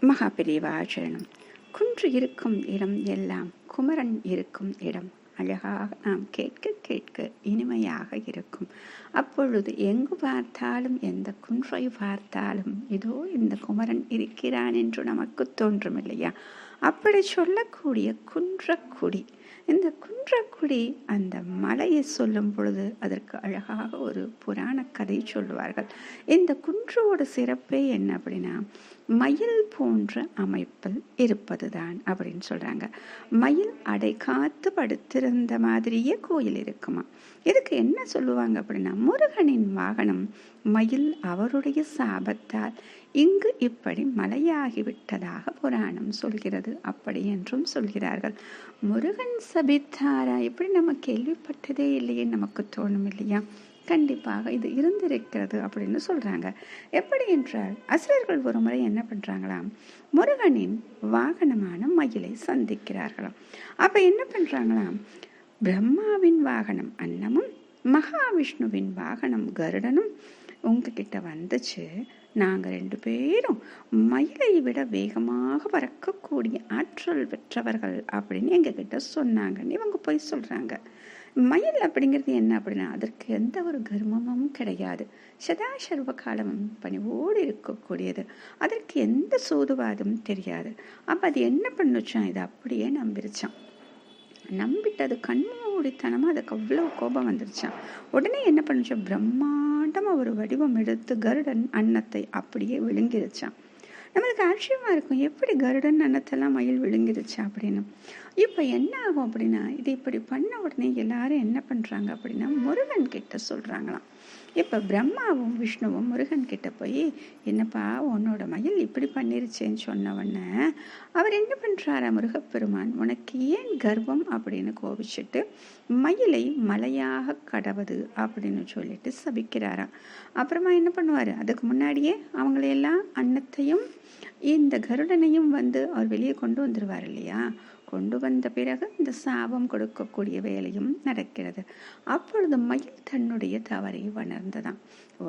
மகா குன்று இருக்கும் இடம் எல்லாம் குமரன் இருக்கும் இடம். அழகாக நாம் கேட்க கேட்க இனிமையாக இருக்கும். அப்பொழுது எங்கு பார்த்தாலும் எந்த குன்றை பார்த்தாலும் இதோ இந்த குமரன் இருக்கிறான் என்று நமக்கு தோன்றும் இல்லையா? அப்படி சொல்லக்கூடிய குன்றக்குடி. இந்த குன்றக்குடி அந்த மலையை சொல்லும் பொழுது அதற்கு அழகாக ஒரு புராண கதை சொல்லுவார்கள். இந்த குன்றோட சிறப்பே என்ன அப்படின்னா மயில் போன்ற அமைப்பில் இருப்பதுதான் அப்படின்னு சொல்கிறாங்க மயில் அடை காத்து படுத்திருந்த மாதிரியே கோயில் இருக்குமா? இதுக்கு என்ன சொல்லுவாங்க அப்படின்னா முருகனின் வாகனம் மயில் அவருடைய சாபத்தால் இங்கு இப்படி மலையாகிவிட்டதாக புராணம் சொல்கிறது அப்படி என்றும் சொல்கிறார்கள். முருகன் சபித்தாரா? இப்படி நம்ம கேள்விப்பட்டதே இல்லையே நமக்கு தோணும் இல்லையா? கண்டிப்பாக இது இருந்திருக்கிறது அப்படின்னு சொல்கிறாங்க எப்படி என்றால் அசுரர்கள் ஒரு முறை என்ன பண்ணுறாங்களாம் முருகனின் வாகனமான மயிலை சந்திக்கிறார்களாம். அப்போ என்ன பண்ணுறாங்களாம் பிரம்மாவின் வாகனம் அன்னமும் மகாவிஷ்ணுவின் வாகனம் கருடனும் உங்ககிட்ட வந்துச்சு. நாங்கள் ரெண்டு பேரும் மயிலை விட வேகமாக பறக்கக்கூடிய ஆற்றல் பெற்றவர்கள் அப்படின்னு எங்ககிட்ட சொன்னாங்கன்னு இவங்க போய் சொல்கிறாங்க மயில் அப்படிங்கிறது என்ன அப்படின்னா அதற்கு எந்த ஒரு கர்மமும் கிடையாது. சதா சர்வ காலமும் பணிவோடு இருக்கக்கூடியது. அதற்கு எந்த சூதுவாதமும் தெரியாது. அப்போ அது என்ன பண்ணுச்சான் இது அப்படியே நம்பிருச்சான் நம்பிட்டது கண்மூடித்தனமாக அதுக்கு அவ்வளோ கோபம் வந்துருச்சான் உடனே என்ன பண்ணுச்சான் பிரம்மாண்டமாக ஒரு வடிவம் எடுத்து கருடன் அன்னத்தை அப்படியே விழுங்கிருச்சான் நம்மளுக்கு ஆச்சரியமாக இருக்கும் எப்படி கருடன் அன்னத்தெல்லாம் மயில் விழுங்கிருச்சா அப்படின்னு. இப்போ என்ன ஆகும் அப்படின்னா இது இப்படி பண்ண உடனே எல்லாரும் என்ன பண்ணுறாங்க அப்படின்னா முருகன் கிட்ட சொல்கிறாங்களாம் இப்போ பிரம்மாவும் விஷ்ணுவும் முருகன் கிட்ட போய் என்னப்பா உன்னோட மயில் இப்படி பண்ணிருச்சேன்னு சொன்ன உடனே அவர் என்ன பண்ணுறாரா முருகப்பெருமான்? உனக்கு ஏன் கர்வம்? அப்படின்னு கோபிச்சுட்டு மயிலை மலையாக கடவுது அப்படின்னு சொல்லிட்டு சபிக்கிறாராம் அப்புறமா என்ன பண்ணுவார்? அதுக்கு முன்னாடியே அவங்களையெல்லாம் அன்னத்தையும் இந்த கருடனையும் வந்து அவர் வெளியே கொண்டு வந்துடுவார் இல்லையா? கொண்டு வந்த பிறகு இந்த சாபம் கொடுக்கக்கூடிய வேலையும் நடக்கிறது. அப்பொழுது மயில் தன்னுடைய தவறை உணர்ந்ததான்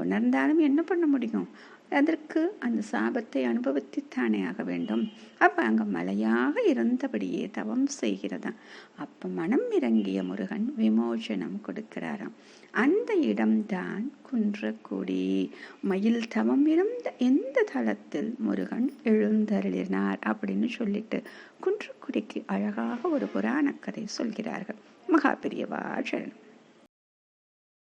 உணர்ந்தாலும் என்ன பண்ண முடியும்? அதற்கு அந்த சாபத்தை அனுபவித்துத்தானே ஆக வேண்டும். அப்போ அங்கே மலையாக இருந்தபடியே தவம் செய்கிறதாம். அப்போ மனம் இறங்கிய முருகன் விமோசனம் கொடுக்கிறாராம். அந்த இடம்தான் குன்றக்குடி. மயில் தவம் இருந்த எந்த தளத்தில் முருகன் எழுந்தருளினார் அப்படின்னு சொல்லிட்டு குன்றக்குடிக்கு அழகாக ஒரு புராண கதை சொல்கிறார்கள் மகாபிரியவா சரணம்.